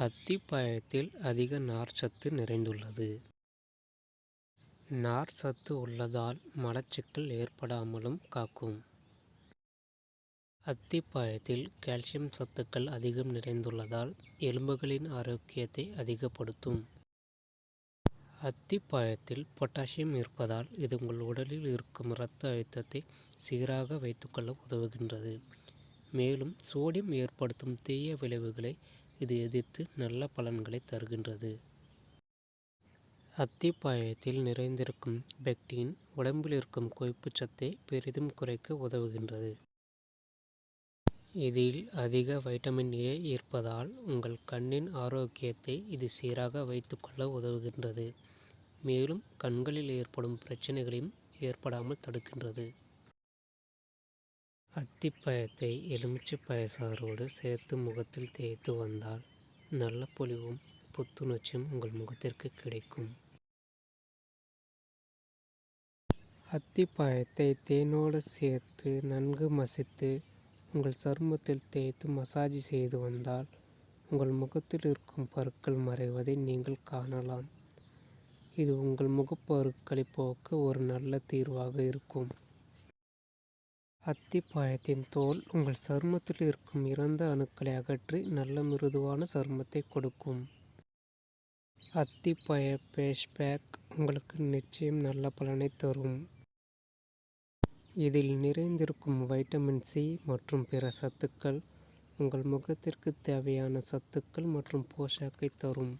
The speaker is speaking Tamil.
அத்திப்பழத்தில் அதிக நார்ச்சத்து நிறைந்துள்ளது. நார்ச்சத்து உள்ளதால் மலச்சிக்கல் ஏற்படாமலும் காக்கும். அத்திப்பழத்தில் கால்சியம் சத்துக்கள் அதிகம் நிறைந்துள்ளதால் எலும்புகளின் ஆரோக்கியத்தை அதிகப்படுத்தும். அத்திப்பழத்தில் பொட்டாசியம் இருப்பதால் இது உங்கள் உடலில் இருக்கும் இரத்த அழுத்தத்தை சீராக வைத்துக்கொள்ள உதவுகின்றது. மேலும் சோடியம் ஏற்படுத்தும் தீய விளைவுகளை இது எதிர்த்து நல்ல பலன்களை தருகின்றது. அத்திப்பாயத்தில் நிறைந்திருக்கும் பெக்டின் உடம்பில் இருக்கும் கொழுப்புச் சத்தை பெரிதும் குறைக்க உதவுகின்றது. இதில் அதிக வைட்டமின் ஏ இருப்பதால் உங்கள் கண்ணின் ஆரோக்கியத்தை இது சீராக வைத்துக்கொள்ள உதவுகின்றது. மேலும் கண்களில் ஏற்படும் பிரச்சனைகளையும் ஏற்படாமல் தடுக்கின்றது. அத்திப்பழத்தை எலுமிச்சை பழசாரோடு சேர்த்து முகத்தில் தேய்த்து வந்தால் நல்ல பொலிவும் புத்துணர்ச்சியும் உங்கள் முகத்திற்கு கிடைக்கும். அத்திப்பழத்தை தேனோடு சேர்த்து நன்கு மசித்து உங்கள் சருமத்தில் தேய்த்து மசாஜ் செய்து வந்தால் உங்கள் முகத்தில் இருக்கும் பருக்கள் மறைவதை நீங்கள் காணலாம். இது உங்கள் முகப்பருக்களை போக்க ஒரு நல்ல தீர்வாக இருக்கும். அத்திப்பாயத்தின் தோல் உங்கள் சருமத்தில் இருக்கும் இறந்த அணுக்களை அகற்றி நல்ல மிருதுவான சருமத்தை கொடுக்கும். அத்திப்பாய பேஷ்பேக் உங்களுக்கு நிச்சயம் நல்ல பலனை தரும். இதில் நிறைந்திருக்கும் வைட்டமின் சி மற்றும் பிற சத்துக்கள் உங்கள் முகத்திற்கு தேவையான சத்துக்கள் மற்றும் போஷாக்கை தரும்.